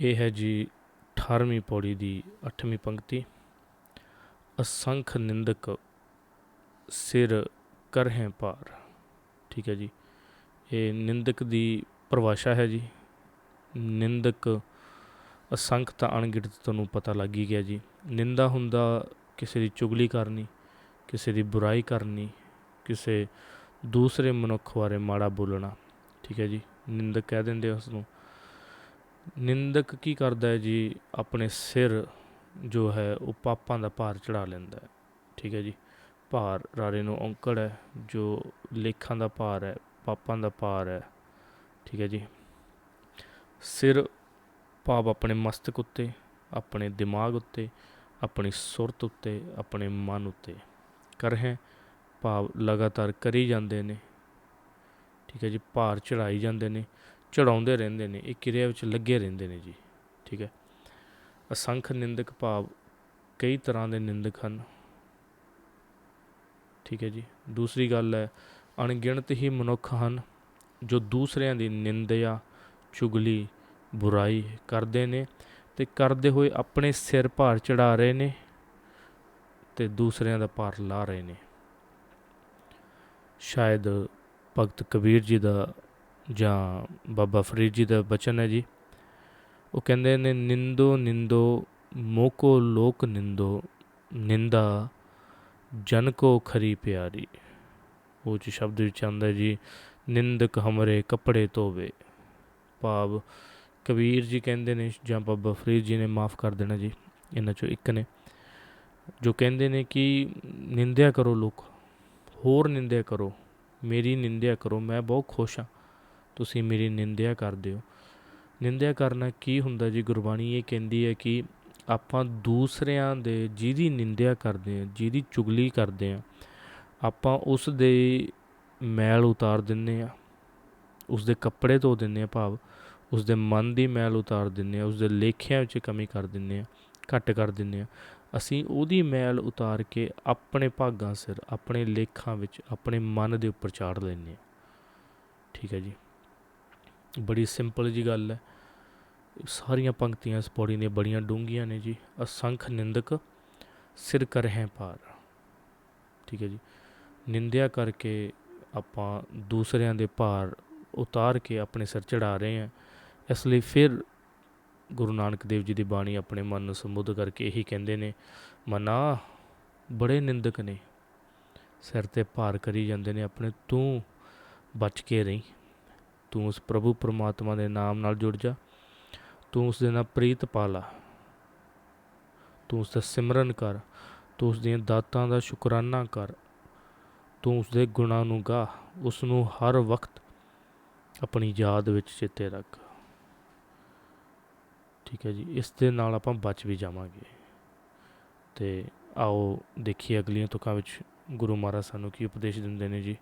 ਇਹ ਹੈ ਜੀ 18ਵੀਂ ਪੌੜੀ ਦੀ 8ਵੀਂ ਪੰਕਤੀ। ਅਸੰਖ ਨਿੰਦਕ ਸਿਰ ਕਰਹਿ ਭਾਰ। ਠੀਕ ਹੈ ਜੀ। ਇਹ ਨਿੰਦਕ ਦੀ ਪਰਿਭਾਸ਼ਾ ਹੈ ਜੀ। ਨਿੰਦਕ ਅਸੰਖ ਤਾਂ ਅਣਗਿਣਤ ਤੁਹਾਨੂੰ ਪਤਾ ਲੱਗ ਹੀ ਗਿਆ ਜੀ। ਨਿੰਦਾ ਹੁੰਦਾ ਕਿਸੇ ਦੀ ਚੁਗਲੀ ਕਰਨੀ, ਕਿਸੇ ਦੀ ਬੁਰਾਈ ਕਰਨੀ, ਕਿਸੇ ਦੂਸਰੇ ਮਨੁੱਖ ਬਾਰੇ ਮਾੜਾ ਬੋਲਣਾ। ਠੀਕ ਹੈ ਜੀ। ਨਿੰਦਕ ਕਹਿ ਦਿੰਦੇ ਆ ਉਸ ਨੂੰ ਨਿੰਦਕ ਕੀ ਕਰਦਾ ਹੈ ਜੀ? ਆਪਣੇ ਸਿਰ ਜੋ ਹੈ, ਉਹ ਪਾਪਾਂ ਦਾ ਭਾਰ ਚੜਾ ਲੈਂਦਾ ਹੈ। ਠੀਕ ਹੈ ਜੀ? ਭਾਰ ਰਾਰੇ ਨੂੰ ਔਂਕੜ ਹੈ, ਜੋ ਲੇਖਾਂ ਦਾ ਭਾਰ ਹੈ, ਪਾਪਾਂ ਦਾ ਭਾਰ ਹੈ। ਠੀਕ ਹੈ ਜੀ? ਸਿਰ ਭਾਵ ਆਪਣੇ ਮਸਤਕ ਉੱਤੇ, ਆਪਣੇ ਦਿਮਾਗ ਉੱਤੇ, ਆਪਣੀ ਸੁਰਤ ਉੱਤੇ, ਆਪਣੇ ਮਨ ਉੱਤੇ। ਕਰ ਹੈ, ਭਾਵ ਲਗਾਤਾਰ ਕਰੀ ਜਾਂਦੇ ਨੇ। ਠੀਕ ਹੈ ਜੀ? ਭਾਰ ਚੜਾਈ ਜਾਂਦੇ ਨੇ। ਚੜਾਉਂਦੇ ਰਹਿੰਦੇ ਨੇ, ਇਹ ਕਿਰਿਆ ਵਿੱਚ ਲੱਗੇ ਰਹਿੰਦੇ ਨੇ ਜੀ, ਠੀਕ ਹੈ। ਅਸੰਖ ਨਿੰਦਕ ਭਾਵ ਕਈ ਤਰ੍ਹਾਂ ਦੇ ਨਿੰਦਕ ਹਨ। ਠੀਕ ਹੈ ਜੀ, ਦੂਸਰੀ ਗੱਲ ਹੈ, ਅਣਗਿਣਤ ਹੀ ਮਨੁੱਖ ਹਨ, ਜੋ ਦੂਸਰਿਆਂ ਦੀ ਨਿੰਦਿਆ, ਚੁਗਲੀ, ਬੁਰਾਈ ਕਰਦੇ ਨੇ ਤੇ ਕਰਦੇ ਹੋਏ ਆਪਣੇ ਸਿਰ ਭਾਰ ਚੜਾ ਰਹੇ ਨੇ ਤੇ ਦੂਸਰਿਆਂ ਦਾ ਭਾਰ ਲਾ ਰਹੇ ਨੇ। ਸ਼ਾਇਦ ਭਗਤ ਕਬੀਰ ਜੀ ਦਾ ਜਾਂ ਬਾਬਾ ਫਰੀਦ ਜੀ ਦਾ ਬਚਨ ਹੈ ਜੀ। ਉਹ ਕਹਿੰਦੇ ਨੇ, ਨਿੰਦੋ ਨਿੰਦੋ, ਮੋਕੋ ਲੋਕ ਨਿੰਦੋ, ਨਿੰਦਾ ਜਨ ਕੋ ਖਰੀ ਪਿਆਰੀ। ਉਹ ਚ ਸ਼ਬਦ ਵਿੱਚ ਆਉਂਦਾ ਜੀ, ਨਿੰਦਕ ਹਮਰੇ ਕੱਪੜੇ ਧੋਵੇ। ਭਾਵ ਕਬੀਰ ਜੀ ਕਹਿੰਦੇ ਨੇ ਜਾਂ ਬਾਬਾ ਫਰੀਦ ਜੀ ਨੇ ਮਾਫ ਕਰ ਦੇਣਾ ਜੀ, ਇਹਨਾਂ ਚੋਂ ਇੱਕ ਨੇ। ਜੋ ਕਹਿੰਦੇ ਨੇ ਕਿ, ਨਿੰਦਿਆ ਕਰੋ ਲੋਕ, ਹੋਰ ਨਿੰਦਿਆ ਕਰੋ, ਮੇਰੀ ਨਿੰਦਿਆ ਕਰੋ, ਮੈਂ ਬਹੁਤ ਖੁਸ਼ ਹਾਂ। ਤੁਸੀਂ ਮੇਰੀ ਨਿੰਦਿਆ ਕਰਦੇ ਹੋ। ਨਿੰਦਿਆ ਕਰਨਾ ਕੀ ਹੁੰਦਾ ਜੀ ਗੁਰਬਾਣੀ ਇਹ ਕਹਿੰਦੀ ਹੈ ਕਿ ਆਪਾਂ ਦੂਸਰਿਆਂ ਦੇ ਜਿਹਦੀ ਨਿੰਦਿਆ ਕਰਦੇ ਆ ਜਿਹਦੀ ਚੁਗਲੀ ਕਰਦੇ ਆ ਆਪਾਂ ਉਸ ਦੇ ਮੈਲ ਉਤਾਰ ਦਿੰਨੇ ਆ ਉਸ ਦੇ ਕੱਪੜੇ ਧੋ ਦਿੰਨੇ ਆ ਭਾਵ, ਉਸ ਦੇ ਮਨ ਦੀ ਮੈਲ ਉਤਾਰ ਦਿੰਨੇ ਆ ਉਸ ਦੇ ਲੇਖਿਆਂ ਵਿੱਚ ਕਮੀ ਕਰ ਦਿੰਨੇ ਆ ਘੱਟ ਕਰ ਦਿੰਨੇ ਆ ਅਸੀਂ ਉਹਦੀ ਮੈਲ ਉਤਾਰ ਕੇ ਆਪਣੇ ਭਾਗਾਂ ਸਿਰ, ਆਪਣੇ ਲੇਖਾਂ ਵਿੱਚ, ਆਪਣੇ ਮਨ ਦੇ ਉੱਪਰ ਚਾੜ ਲੈਂਦੇ ਆ ਠੀਕ ਹੈ ਜੀ। ਬੜੀ ਸਿੰਪਲ ਜੀ ਗੱਲ ਹੈ। ਸਾਰੀਆਂ ਪੰਕਤੀਆਂ ਇਸ ਪੌੜੀ ਦੀਆਂ ਬੜੀਆਂ ਡੂੰਘੀਆਂ ਨੇ ਜੀ। ਅਸੰਖ ਨਿੰਦਕ, ਸਿਰ ਕਰਹਿ ਪਾਰ। ਠੀਕ ਹੈ ਜੀ। ਨਿੰਦਿਆ ਕਰਕੇ ਆਪਾਂ ਦੂਸਰਿਆਂ ਦੇ ਭਾਰ ਉਤਾਰ ਕੇ ਆਪਣੇ ਸਿਰ ਚੜਾ ਰਹੇ ਹਾਂ। ਇਸ ਲਈ ਫਿਰ ਗੁਰੂ ਨਾਨਕ ਦੇਵ ਜੀ ਦੀ ਬਾਣੀ ਆਪਣੇ ਮਨ ਨੂੰ ਸੰਬੋਧ ਕਰਕੇ ਇਹੀ ਕਹਿੰਦੇ ਨੇ, ਮਨਾ, ਬੜੇ ਨਿੰਦਕ ਨੇ। ਸਿਰ ਤੇ ਭਾਰ ਕਰੀ ਜਾਂਦੇ ਨੇ, ਆਪਣੇ ਤੂੰ ਬਚ ਕੇ ਰਹੀਂ। ਤੂੰ ਉਸ ਪ੍ਰਭੂ ਪਰਮਾਤਮਾ ਦੇ ਨਾਮ ਨਾਲ ਜੁੜ ਜਾ। ਤੂੰ ਉਸ ਦੇ ਨਾਲ ਪ੍ਰੀਤ ਪਾਲਾ। ਤੂੰ ਉਸ ਦਾ ਸਿਮਰਨ ਕਰ। ਤੂੰ ਉਸ ਦੀਆਂ ਦਾਤਾਂ ਦਾ ਸ਼ੁਕਰਾਨਾ ਕਰ। ਤੂੰ ਉਸ ਦੇ ਗੁਣਾਂ ਨੂੰ ਗਾ। ਉਸ ਨੂੰ ਹਰ ਵਕਤ ਆਪਣੀ ਯਾਦ ਵਿੱਚ ਚੇਤੇ ਰੱਖ। ਠੀਕ ਹੈ ਜੀ, ਇਸ ਦੇ ਨਾਲ ਆਪਾਂ ਬਚ ਵੀ ਜਾਵਾਂਗੇ। ਤੇ ਆਓ ਦੇਖੀਏ ਅਗਲੀਆਂ ਤੁਕਾਂ ਵਿੱਚ ਗੁਰੂ ਮਹਾਰਾਜ ਸਾਨੂੰ ਕੀ ਉਪਦੇਸ਼ ਦਿੰਦੇ ਨੇ ਜੀ।